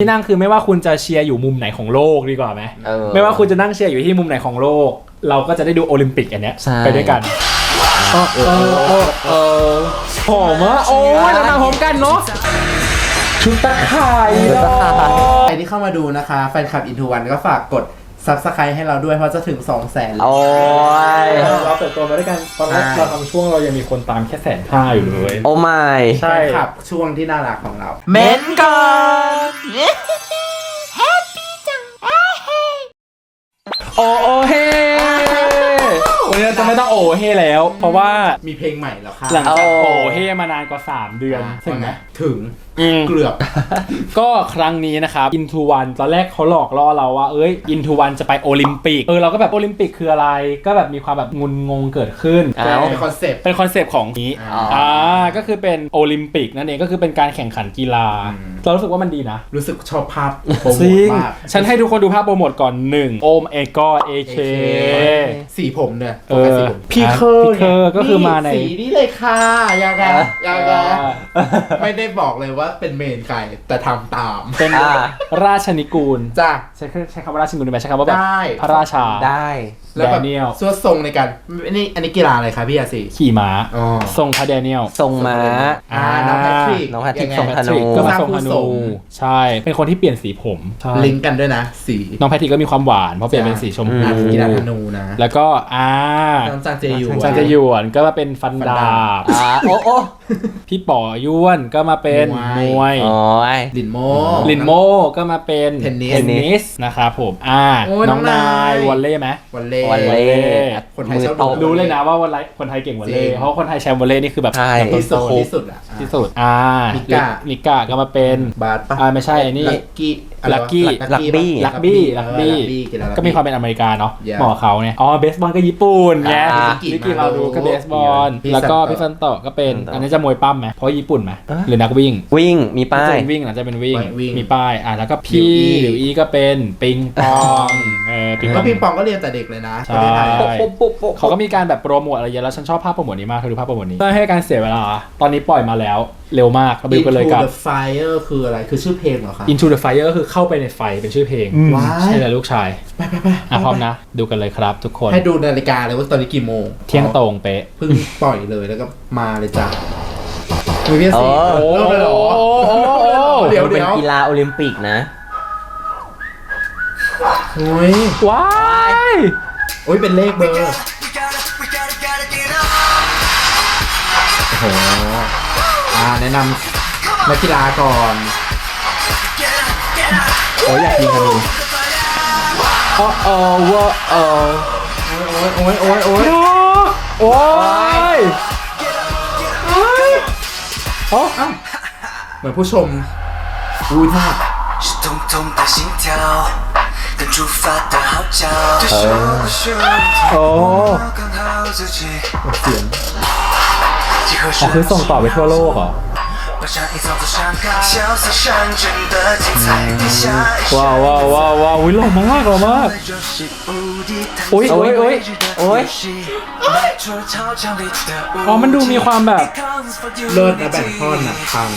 ที่นั่งคือไม่ว่าคุณจะเชียร์อยู่มุมไหนของโลกดีกว่าไหมเออ ไม่ว่าคุณจะนั่งเชียร์อยู่ที่มุมไหนของโลก เราก็จะได้ดูโอลิมปิกอันเนี้ยใช่ ไปด้วยกันเออเออเออเออหอมมากโอ้ยเรามาพร้อมกันเนาะชุดตะข่ายชุดตะข่ายเนอะใครที่เข้ามาดูนะคะ แฟนคลับอินทูวันก็ฝากกด subscribe ให้เราด้วยเพราะจะถึง2 0 0 0 0 0โอ้ย เราเติบโตมาด้วยกันตอนแรกใช่ เราทำช่วงเรายังมีคนตามแค่แสนห้าอยู่เลย โอ้ไม่ใช่ แฟนคลับช่วงที่น่ารักของเรา เม้นก่อนโอโอเฮวันนี้เราจะไม่ต้องโอเฮแล้ว เพราะว่ามีเพลงใหม่แล้วค่ะหลังจากโอเฮมานานกว่า 3 เดือนอ่าถึงไหมถึง อืม เกือบ ก็ครั้งนี้นะครับ Into One ตอนแรกเขาหลอกล่อเราว่า เอ้ย Into One จะไปโอลิมปิก เออ เราก็แบบโอลิมปิกคืออะไร ก็แบบมีความแบบงุนงงเกิดขึ้น อ้าว เป็นคอนเซปต์เป็นคอนเซปต์ของนี้อ๋ออ่อ่า ก็คือเป็นโอลิมปิกนั่นเอง ก็คือเป็นการแข่งขันกีฬา อืม เรารู้สึกว่ามันดีนะ รู้สึกชอบภาพโปรโมจริทงมาก ฉันให้ทุกคนดูภาพโปรโมทก่อนหนึ่งโอมเอกอเอเคสีผมเนี่ยเออโฟกัสสีผม พีเคอร์พีเคอร์ก็คือมาใน สีนี้เลยค่ะยังไงยังไงอ่าไม่ได้บอกเลยว่าเป็นเมนใครแต่ทำตาม เป็นอ่า ราชนิกูล จ้าใช้ใช้คำว่าราชนิกูลได้ไหมใช้คำว่าแบบได้ พระราชา ได้ แล้วแบบแดเนียลสวดทรงในการอันนี้อันนี้กีฬาอะไรคะพี่อาซีขี่ม้าอ๋อทรงพระแดเนียล ทรงม้า อ่าน้องแพทริกน้องแพทริกยัไทรงธนู ก็มาสร้างทรงธผู้นูทรงใช่ เป็นคนที่เปลี่ยนสีผมใช่ลิงก์กันด้วยนะ สีน้องแพทริกก็มีความหวานเพราะเปลี่ยนเป็นสีชมพูนักกีฬาธนูนะแล้วก็อ่าน้องจางเจยู จางจะหยวนก็มาเป็นฟันฟันดาดาบ อ่าโอ้โอ้พี่ป๋อยวนก็มาเป็นมมววย ย โอ้ย ลินโม ลินโมก็มาเป็นเทนนิสเทนนิสนะครับผม อ่า โอ้ยน้องน้องนานาย ยวอลเล่ไหม วันเล่วันเล่คนไทยชอบมือตบดู รู้เลยนะว่าวันไลคนไทยเก่งวอลเล่จริง เพราะคนไทยแชมป์วอลเล่นี่คือแบบใช่แบบที่สุดต้นๆที่สุดอะ ที่สุดอ่านินิก้านิก้าก็มาเป็นบาสปะอ่าไม่ใช่ไอ้นี่ ลักกี้อะไรวะ ลักกี้ลักบี้ลักบี้เอลักอบี้กีฬาลัก็มีความเป็นอเมริกาเนาะ Yeah เหมาะกับเขาเนี่ยอ๋อเบสบอลก็ญี่ปุ่นไงอ่านิกกี้มาดูก็เบสบอลพี่แล้วก็ซันโตะพี่ซันโตะก็เป็นซันโตะอันนี้จะมวยปั้มไหมเพราะญี่ปุ่นไหมอะหรือนักวิ่ง วิ่งมีป้ายจะเป็นวิ่งหลังจะเป็นวิ่งวิ่งมีป้ายอะแล้วก็พี่หลิวอี้หลิวอีก็เป็นปิงปองเออปิงปแล้อวงปิงปองก็เรียนแต่เด็กเลยนะใช่ประเทศไทยอะปุ๊บปุ๊บปุ๊บเขาก็มีการแบบโปรโมทอะไรเยอะแล้วฉันชอบภาพโปรโมทนี้มากเธอดูภาพโปรโมทนี้เพื่อให้การเสียเวลาตอนนี้ปล่อยมาแล้ว เร็วมากเราไปดูกันเลยกับ Into the Fire คืออะไรคือชื่อเพลงเหรอคะ Into the Fire ก็คือเข้าไปในไฟเป็นชื่อเพลง ว้าย ใช่เลยลูกชายไปไปไปอะพร้อมนะ ดูกันเลยครับทุกคน ให้ดูนาฬิกาเลยว่าตอนนี้กี่โมงเที่ยงตรงเป๊ะ เพิ่งปล่อยเลยแล้วก็มาเลยจ้ะมือพี่โอ้สีเริ่มเลยเหรอเดี๋ยวมันเป็นเดี๋ยวกีฬาโอลิมปิกนะโอ้ยว้ายโอ้ยเป็นเลขเบอร์ โอ้โหอ่า แนะนำนักกีฬาก่อน โอ้ยอยากยิงธนูโอ้โอ้วะโอ้ โอ้ยโอ้ยโอ้ยโอ้ย โอ้ยโอ้ยโอ้ เหมือนผู้ชมอุ้ยท่า 是痛痛的心跳，跟出发的号角，对手的旋律， โอ้ 刚好自己， เสียง 几何 อ๋อคือส่งต่อไปทั่วโลกเหรอว้าวว้าวว้าวว้าวหล่อมากหล่อมากโอ้ยโอ้ยโอ้ยโอ้ยอ๋อมันดูมีความแบบเลิศนะแบ่งท่อนนะพัง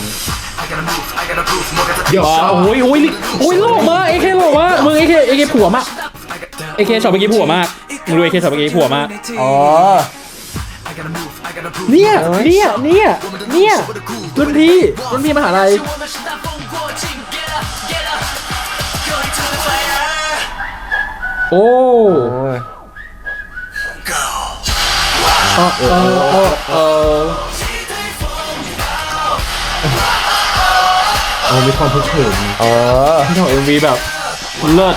ยอโอ้ยโอ้ยโอ้ยหล่อมาเอเคหล่อมามึงเอเคเอเคผัวมากเอเคชบเมื่อกี้ผัวมากมึงดูเอเคชบเมื่อกี้ผัวมากอ๋อ เนี่ย เนี่ย เนี่ย เนี่ยรุ่นพี่รุ่นพี่มหาลัยโอ้โอ้โอ้โอ้โอ้มีความพึกเหิมเออที่ของเอ็มวีแบบเลิศ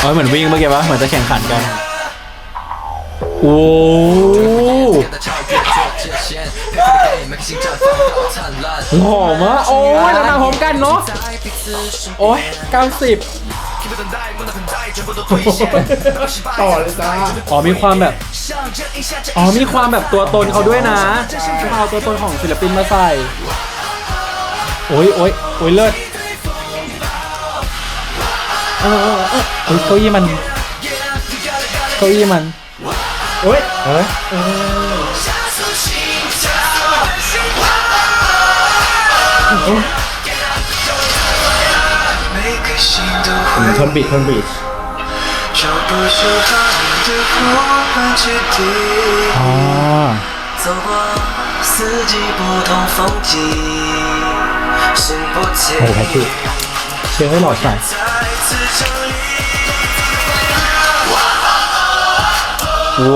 เอ้ยเหมือนวิ่งเมื่อกี้ปะเหมือนจะแข่งขันกัน โอ้หอมอะโอ้ยเราทำพร้อมกันเนาะ โอ้ยเก้าสิบต่อเลยจ้าอ๋อมีความแบบ อ๋อมีความแบบตัวตนเขาด้วยนะเอาตัวตนของศิลปินมาใส่ โอ้ยโอ้ยโอ้ยเลิศ เออเก้าอี้มันเก้าอี้มันเฮ้ยเฮ้ยอออืทอนบีททอนบีท，โอ้โหแพทริกเชียร์ให้หล่อดใส่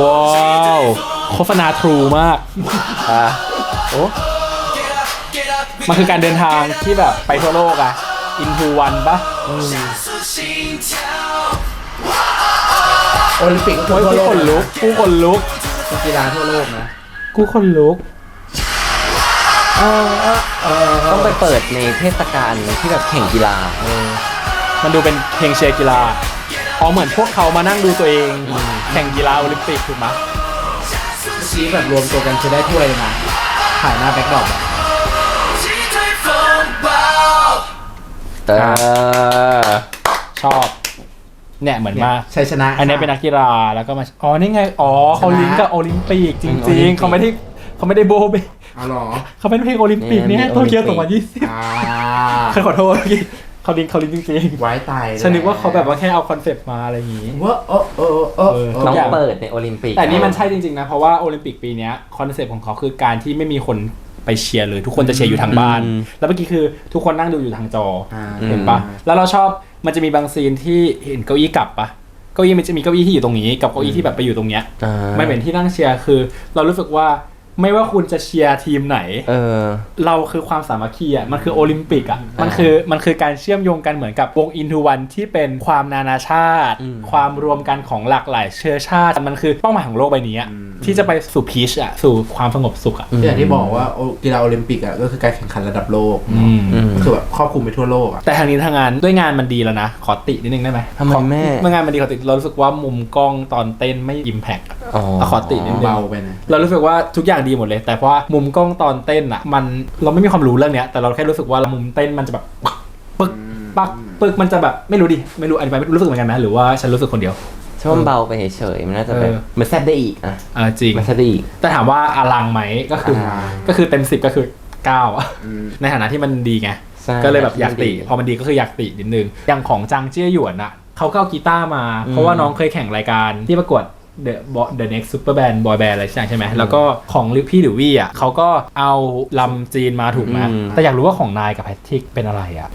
ว้าวโฆษณาทรูมากอะโอ้มันคือการเดินทางที่แบบไปทั่วโลกอะ into one ปะโอลิมปิกก็โอ้ยทั่วกูโลขกนลุกกูขนลุก เป็นกีฬาทั่วโลกนะกูขนลุกต้องไปเปิดในเทศกาลที่แบบแข่งกีฬา มันดูเป็นเพลงเชียร์กีฬาอ๋อเหมือนพวกเขามานั่งดูตัวเอง แข่งกีฬาโอลิมปิกถูกไหมชี้แบบรวมตัวกันจะได้ถ้วยเลยนะถ่ายหน้าแบ็คดอปอะเชอบ เนี่ยเหมือนมา ชัยชนะอันนี้เป็นนักกีฬาแล้วก็มา อ๋อ นี่ไง อ๋อเขาลิงก์กับโอลิมปิกจริง ๆ เขาไม่ได้เขาไม่ได้โบเบไปอเอเขาเป็นเพลงโอลิมปิกเนี่ยโตเกียว2020ขอโทษเมื่ เขาลิงก์เขาลิงก์จริงไว้ตายๆฉันนึกว่าเขาแบบว่าแค่เอาคอนเซปต์มาอะไรอย่างงี้ ว่าเออเออเออเออต้องอย่างเปิดในโอลิมปิกแต่นี่มันใช่จริงๆนะ เพราะว่าโอลิมปิกปีเนี้ยคอนเซปต์ของเขาคือการที่ไม่มีคนไปเชียร์เลย ทุกคนจะเชียร์อยู่ทางบ้านอืมแล้วเมื่อกี้คือทุกคนนั่งดูอยู่ทางจอออ่าเห็นปะแล้วเราชอบมันจะมีบางซีนที่เห็นเก้าอี้กลับปะเก้าอี้มันจะมีเก้าอี้ที่อยู่ตรงนี้ กับเก้าอี้ที่แบบไปอยู่ตรงเนี้ยอ่าไม่เหมือนที่นั่งเชียร์คือ เรารู้สึกว่า ไม่ว่าคุณจะเชียร์ทีมไหน เออ เราคือความสามัคคีอะ มันคือโอลิมปิกอะ มันคือมันคือการเชื่อมโยงกันเหมือนกับวงอินทูวันที่เป็นความนานาชาติอืมความรวมกันของหลากหลายเชื้อชาติ มันคือเป้าหมายของโลกใบนี้อะอืมที่จะไปสู่พีชอะ สู่ความสงบสุขอะก็อย่างที่บอกว่าโอกีฬาโอลิมปิกอะก็คือการแข่งขันระดับโลกอืมอืมก็คือแบบครอบคลุมไปทั่วโลกอะแต่ทางนี้ทางงานด้วยงานมันดีแล้วนะ ขอตินิดนึงได้ไหมทำไมขอแม่เมื่องานมันดีขอติเรารู้สึกว่ามุมกล้องตอนเต้นไม่อิมแพกอ๋อขอตินิดนึงเบาไปนะเรารู้สึกว่าทุกอย่างดีหมดเลย แต่เพราะว่ามุมกล้องตอนเต้นอะ มันเราไม่มีความรู้เรื่องเนี้ย แต่เราแค่รู้สึกว่ามุมเต้นมันจะแบบปึ๊กปักปึ๊กมันจะแบบไม่รู้ดิไม่รู้อธิบายไม่รู้สึกเหมือนกันนะหรือว่าฉันรู้สึกคนเดียวช่วงเบาไปเฉยๆมันน่าจะแบบเออมันแซบได้อีกอะอ่าจริงมันแซบได้อีกแต่ถามว่าอลังไหมก็คืออาก็คือเต็มสิบก็คือเก้าอะอืมในฐานะที่มันดีไงใช่ก็เลยแบบอยากติที่มันดีพอมันดีก็คืออยากตินิดนึงอย่างของจางเจี้ยหยวนอะเขาก็เอากีตาร์มา เพราะว่าน้องเคยแข่งรายการที่ประกวด The Bo- The Next Super Band Boy Band อะไรสักอย่างใช่ไหมแล้วก็ของลิพี่หรือวี่อะเขาก็เอาลำจีนมาถูกไหมอืม แต่อยากรู้ว่าของนายกับแพทริกเป็นอะไรอะ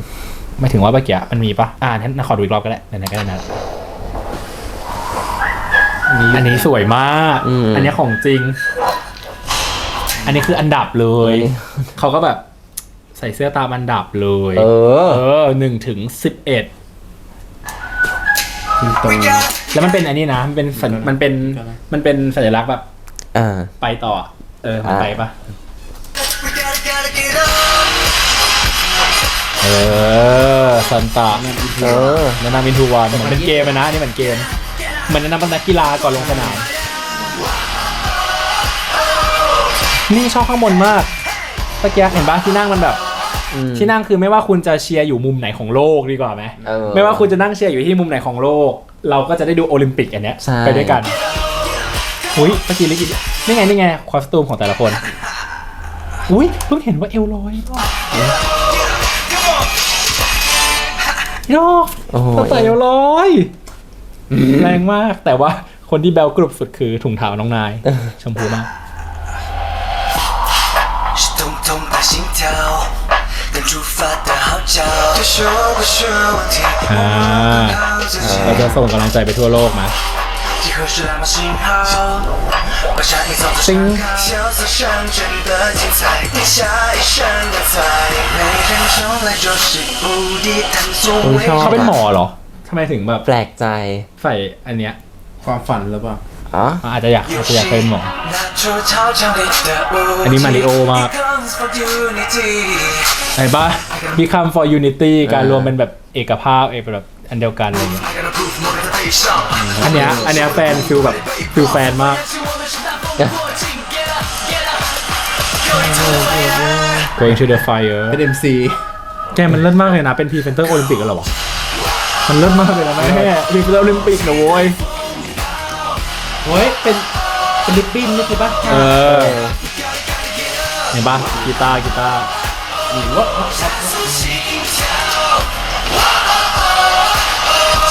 ไม่ถึงว่าเมื่อกี้มันมีปะอ่างั้นขอดูอีกรอบก็ได้ไหนๆก็ได้นะอันนี้สวยมากอืมอันนี้ของจริง อันนี้คืออันดับเลยอันนี้เขาก็แบบใส่เสื้อตามอันดับเลย เออ เออหนึ่งถึงสิบเอ็ด ตรงแล้วมันเป็นอันนี้นะ มันเป็นสัญมันเป็นมันเป็นสัญลักษณ์แบบอ่า ไปต่อ เออมันอ่าไปปะ We gotta gotta get up. เออซันตาเออแนะนำอินทูวันเหมือนเป็นเกมอะนะนี่เหมือนเกมเหมือนแนะนำเป็นนักกีฬาก่อนลงสนามนี่ชอบข้างบนมากตะเกียเห็นปะที่นั่งมันแบบอืม ที่นั่งคือไม่ว่าคุณจะเชียร์อยู่มุมไหนของโลกดีกว่าไหมออไม่ว่าคุณจะนั่งเชียร์อยู่ที่มุมไหนของโลก เราก็จะได้ดูโอลิมปิกอันเนี้ยไปด้วยกันอุ้ยเมื่อกี้ลิกินี่ไงนี่ไงคอสตูมของแต่ละคนอุ้ยเพิ่งเห็นว่าเอลลอยยอกโอ้โหตั้งแต่เอลลอยแรงมากแต่ว่าคนที่แบลกรุบสุดคือถุงเท้าน้องนายชมพูมาก อ่าเราจะส่งกำลังใจไปทั่วโลกมาซิงเขาเป็นหมอเหรอทำไมถึงแบบแปลกใจใส่อันเนี้ยความฝันหรือเปล่า อาจจะอยากอาจจะอยากเป็นหมอ อันนี้มาริโอมากเห็นปะ Become for Unity การรวมเป็นแบบเอกภาพเอกแบบอันเดียวกันอะไรเงี้ยอันเนี้ยอันเนี้ยแฟนคิวแบบคิวแฟนมาก Going to the fire เป็น MC แกมันเลิศมากเลยนะ เป็นพรีเซนเตอร์โอลิมปิกกันเหรอวะมันเลิศมากเลยนะแม่พรีเซนเตอร์โอลิมปิกนะโว้ย เฮ้ย เป็นเป็นลิปบิ้นนี่คือปะเออเห็นปะกีตาร์กีตาร์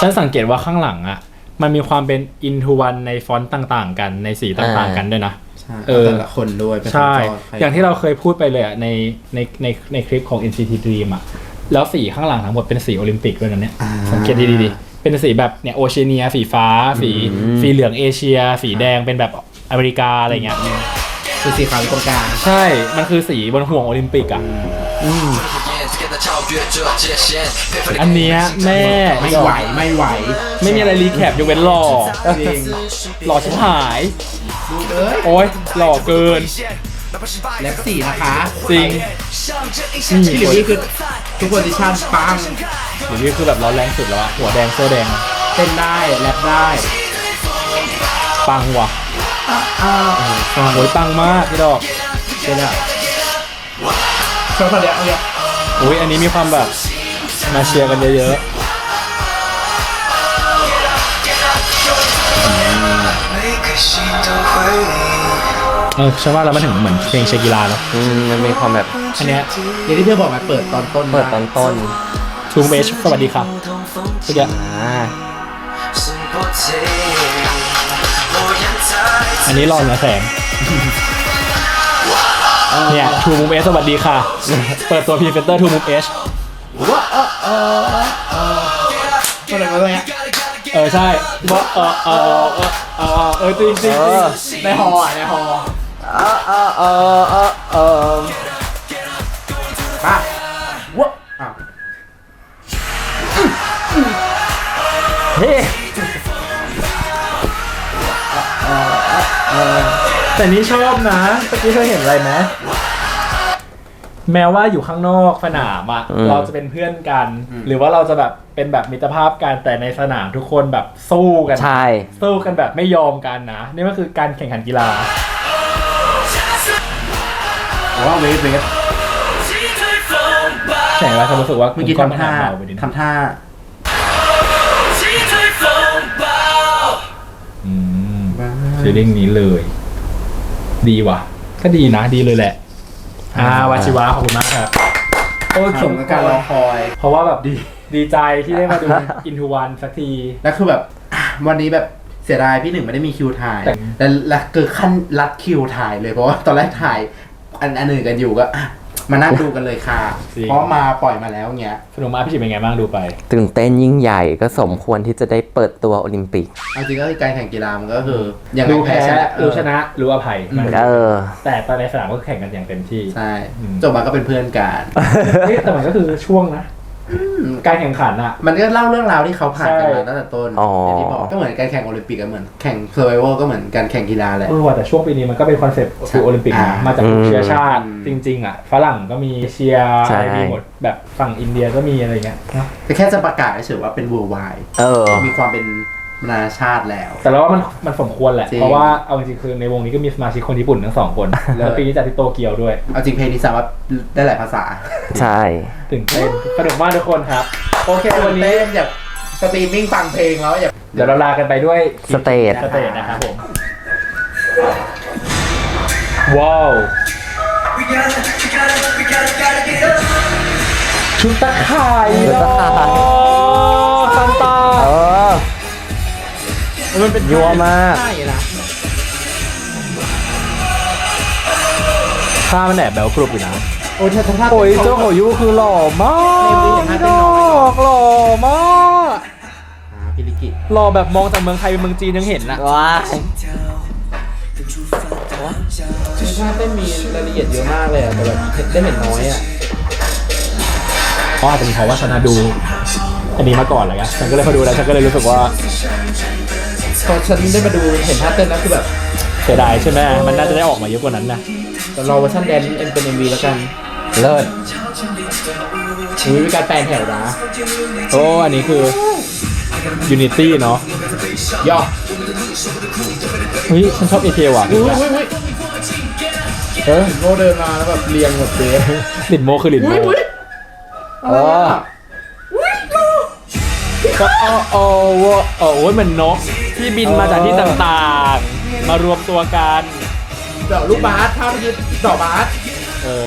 ฉันสังเกตว่าข้างหลังอะมันมีความเป็น into one ในฟอนต์ต่างๆ กันในสีต่างๆ กันด้วยนะใช่เออแต่ละคนด้วยเป็นใช่คนจใครอย่างที่เราเคยพูดไปเลยอะในในในในคลิปของ NCT Dream อะแล้วสีข้างหลังทั้งหมดเป็นสีโอลิมปิกด้วยนะเนี่ยอ่าสังเกตดีๆดิ เป็นสีแบบเนี่ยโอเชียเนียสีฟ้า สีสีเหลืองเอเชีย สีแดงเป็นแบบอเมริกาอะไรเงี้ยคือสีขาวอยู่ตรงกลางใช่ มันคือสีบนห่วงโอลิมปิกอะอันเนี้ยแม่ไม่ไหวไม่ไหว ไม่มีอะไรรีแคปยกเว้นหล่อจริงหล่อชิบหายดูเลยโอ้ยหล่อเกิน แล็บสี่นะคะ จริงพี่หลิวนี่คือ ทุกโพซิชันปังเดี๋ยวนี้คือแบบร้อนแรงสุดแล้วอะหัวแดงเสื้อแดงเต้นได้แรปได้ปังว่ะอ้วโอ้ยปังมากพี่ดอกเต้นอะชอบตอนเดียวเอาเดียว อุ้ยอันนี้มีความแบบมาเชียร์กันเยอะๆ เออฉันว่าแล้วมันถึงเหมือนเพลงเชยร์กีฬาเนาะอืมมันมีความแบบอันเนี้ยอย่างที่เธอบอกมาเปิดตอนต้นเปิดตอนต้นทูเมชสวัสดีครับเมื่อกี้อ่าอันนี้รอเหนือแสงเนี่ยทูมูเอสสวัสดีค่ะ เปิดตัวพรีเซนเตอร์ทูมูเอชอะไรมาเลยอะ เออใช่ว่เออเออเออเออเออจริงจริงเออในฮออะในฮอเออเออเออเออเออป่ะวะอ้าวเฮ้แต่นี่ชอบนะเมื่อกี้เธอเห็นอะไรไหม แม้ว่าอยู่ข้างนอกสนามอะเราจะเป็นเพื่อนกันหรือว่าเราจะแบบเป็นแบบมิตรภาพกันแต่ในสนามทุกคนแบบสู้กันใช่ สู้กันแบบไม่ยอมกันนะ นี่ก็คือการแข่งขันกีฬาว่าเวฟเวฟแข่งแล้วฉันรู้สึกว่าเมื่อกี้คุณทำท่าเบาไปนิดนึงทำท่าอืม ฟีลลิ่งนี้เลย ดีว่ะ ก็ดีนะ ดีเลยแหละ อ่าวาชิวะขอบคุณมากครับโอ้ยสมกับการรอคอย เพราะว่าแบบดีดีใจที่ได้มาดู Into One สักที แล้วคือแบบอะวันนี้แบบเสียดายพี่หนึ่งไม่ได้มีคิวถ่ายแต่แล้วแล้วเกิดขั้นรัดคิวถ่ายเลยเพราะว่าตอนแรกถ่าย อันอันอื่นกันอยู่ก็อะ มานั่งดูกันเลยค่ะเพราะมาปล่อยมาแล้วเงี้ยสนุกมากพี่จิเป็นไงบ้างดูไป ตื่นเต้นยิ่งใหญ่ก็สมควรที่จะได้เปิดตัวโอลิมปิก เอาจริงก็คือการแข่งกีฬามันก็คืออย่างรู้แพ้ชนะเอรู้อชนะรู้อภัยอืมเออ แต่ตอนในสนามก็แข่งกันอย่างเต็มที่ใช่อืมจบมาก็เป็นเพื่อนกัน เฮ้ยแต่มันก็คือช่วงนะ การแข่งขันอะมันก็เล่าเรื่องราวที่เขาผ่านกันใช่มาตั้งแต่ต้นอ๋ออย่างที่บอกก็เหมือนการแข่งโอลิมปิกก็เหมือนแข่งเซอร์ไวโก็เหมือนการแข่งกีฬาแหละเออว่ะแต่ช่วงปีนี้มันก็เป็นคอนเซ็ปต์คือโอลิมปิกนะอ่ามมาจากทุกเชื้อชาติอืมจริง ๆ อะ ฝรั่งก็มีเชียร์ใช่อะไรมีหมดแบบฝั่งอินเดียก็มีอะไรเงี้ยเนอะแต่แค่จะประกาศเฉยๆว่าเป็น worldwide เออมีความเป็น นานาชาติแล้ว แต่เราว่ามันมันสมควรแหละ จริง เพราะว่าเอาจริงๆคือในวงนี้ก็มีสมาชิกคนญี่ปุ่นทั้งสองคน แล้วปีนี้จัดที่โตเกียวด้วยเอาจริงเพลงนี้สามารถได้หลายภาษาใช่ ตื่นเต้นสนุกมากทุกคนครับ โอเควันนี้เต้นอยากสตรีมมิ่งฟังเพลงแล้วอยาก เดี๋ยวเราลากันไปด้วยสเตจ สเตจนะครับผมว้าวชุดตะข่ายชุดตะข่าย โอ้ซันตา เออ มันเป็นยัวมากใช่นะท่ามันแอบแบลกรุบอยู่นะ โอ้ยเธอทำท่าโอ้ยเจ้าของยูคือหล่อมากพี่ดอกหล่อมากอ่าพิลิกิหล่อแบบมองจากเมืองไทยเป็นเมืองจีนยังเห็นนะว้ายคือท่าเต้นมีรายละเอียดเยอะมากเลยอะแต่แบบได้เห็นน้อยอะเพราะอาจจะเป็นเพราะว่าฉันน่ะดูอันนี้มาก่อนเลยอะฉันก็เลยพอดูแล้วฉันก็เลยรู้สึกว่า พอฉันได้มาดูเห็นท่าเต้นแล้วคือแบบเสียดายใช่ไหมมันน่าจะได้ออกมาเยอะกว่านั้นนะแต่รอเวอร์ชันแดนซ์เป็นเอ็มวีแล้วกันเลิศอุ้ยมีการแปลงแถวนะโอ้อันนี้คือ Unity เนาะย่อเฮ้ยฉันชอบเอเว่ะอุ้ยอุ้ยอุ้ยเออโมเดินมาแล้วแบบเรียงหมดเลยลินโมคือลินโมอุ้ยอุ้ยเออก็โอ้โอ้โอ้โอ้โอ้ยเหมือนนก ที่บินมาจากที่ต่างๆ มารวมตัวกันเดี๋ยวลูกบาสท่าที่ยึดดอกบาสเออ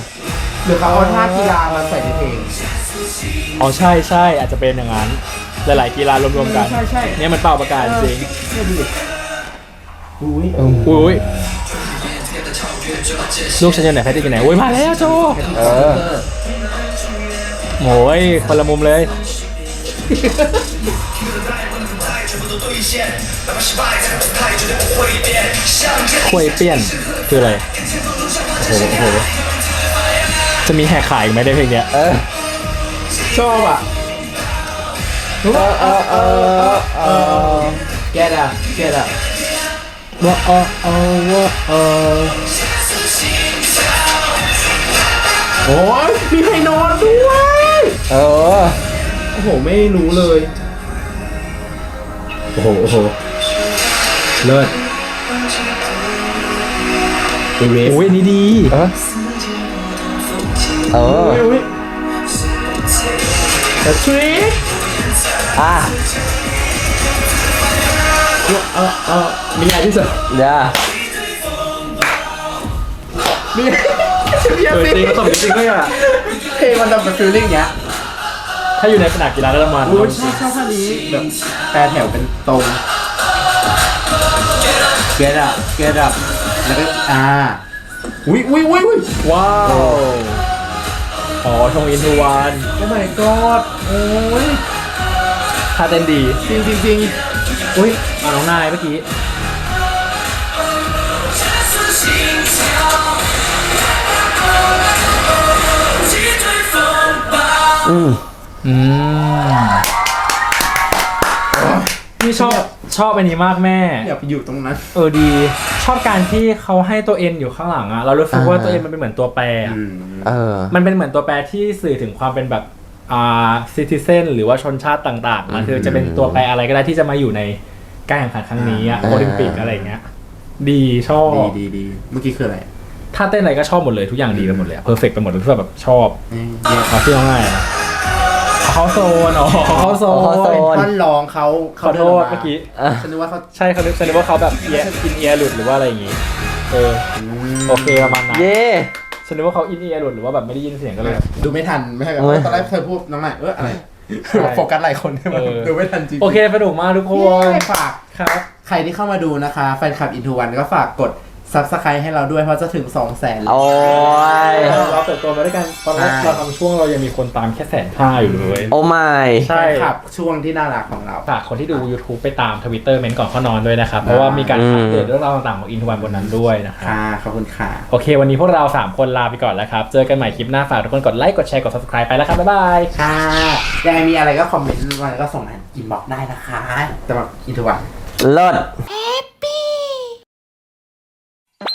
หรือเขาเอาท่ากีฬามาใส่ในเพลง อ๋อใช่ใช่อาจจะเป็นอย่างนั้น หลายๆกีฬารวมๆกันใช่ใช่ เนี่ยมันเป่าประกาศจริงเนี่ยดูดิอุ้ยอุ้ยลูกฉันอยู่ไหนแพทย์อยู่ไหนอุ้ยมาแล้วโจเออโอ้ยคนละมุมเลย ควยเปี้ยนคืออะไร โอ้โหโอ้โห จะมีแหกขายอีกไหมในเพลงเนี้ย เออชอบอะเออเออเออเออแกดอะแกดอะว่าเออเออว่าเออโอ้ยมีให้นอนด้วย เออ โอ้โห ไม่รู้เลย โอ้โหโอ้โหเลิศดูเรสอุ้ยอันนี่ดีเออเอออุ้ยอุ้ยแต่ทริคอะเออเออมีอะไรที่สุดเดี๋ยวมีมีเออะอไรจริงก็ตบจริงด้วยอะเพลงมันจะเป็นฟีลลิ่งเงี้ย ถ้าอยู่ในสนามกีฬาก็จะมันโอ้ยชอบชอบท่านี้แบบแปรแถวเป็นตรง get up get up แล้วก็อ่าอุ้ยอุ้ยอุ้ยอุ้ยว้าว อ๋อชงอินทูวันโอ้ my god โอ้ยท่าเต้นดี จริงจริงจริงอุ้ยเอาน้องนายเมื่อกี้อืม อืมนี่ชอบชอบอันนี้มากแม่ อย่าไปอยู่ตรงนั้น เออดี ชอบการที่เขาให้ตัวเอ็นอยู่ข้างหลังอะเรารู้สึกว่าอ่าตัวเอ็นมันเป็นเหมือนตัวแปรอะเออ มันเป็นเหมือนตัวแปรที่สื่อถึงความเป็นแบบอ่าซิติเซนหรือว่าชนชาติต่างๆมันคือจะเป็นตัวแปรอะไรก็ได้ที่จะมาอยู่ในการแข่งขันครั้งนี้อะอ่าโอลิมปิกอะไรอย่างเงี้ย ดีชอบดีดีดีเมื่อกี้คืออะไรถ้าเต้นอะไรก็ชอบหมดเลยทุกอย่างดีไปหมดเลยเพอร์เฟกไปหมดเลยทุกแบบชอบนี่เนี่ยเอาที่ง่ายๆนะ เขาโซนอ๋อเขาโซเขาโซนนท่อนร้องเขาขอโทษเมื่อกี้ อะ ฉันนึกว่าเขาใช่เขานึกฉันนึกว่าเขาแบบเอียอินเอียหลุดหรือว่าอะไรอย่างงี้ เออโอเคประมาณนั้นเย่ ฉันนึกว่าเขาอินเอียหลุดหรือว่าแบบไม่ได้ยินเสียงก็เลย ดูไม่ทันไม่ใช่แบบเออ ตอนแรกเคยพูดน้องใหม่เอออะไรใช่โฟกัสหลายคนใช่ไหมเออ ดูไม่ทันจริงๆโอเคสนุกมากทุกคเย้นฝาก ครับ ใครที่เข้ามาดูนะคะ แฟนคลับอินทูวันก็ฝากกด subscribe ให้เราด้วยเพราะจะถึง2 0 0 0 0 0โอ้ย เราเติบโตมาด้วยกันตอนแรกใช่ เราทำช่วงเรายังมีคนตามแค่แสนห้าอยู่เลยโอ้ไม่ ใช่แฟนคลับ ช่วงที่น่ารักของเรา ฝากคนที่ดู YouTube ไปตามทวิตเตอร์เมนก่อนเข้านอนด้วยนะครับ เพราะว่ามีการอัปเดตเรื่องราวต่างๆของอินทวันบนนั้นด้วยนะครับ ค่ะ ขอบคุณค่ะ โอเค วันนี้พวกเรา 3 คนลาไปก่อนแล้วครับ เจอกันใหม่คลิปหน้าฝากทุกคนกดไลค์กดแชร์กด subscribe ไปแล้วครับ บ๊ายบาย ค่ะยังไงมีอะไรก็คอมเมนต์มาก็ส่งมาอินบ็อกได้นะคะสำหรับอินทูวัน เลิศอ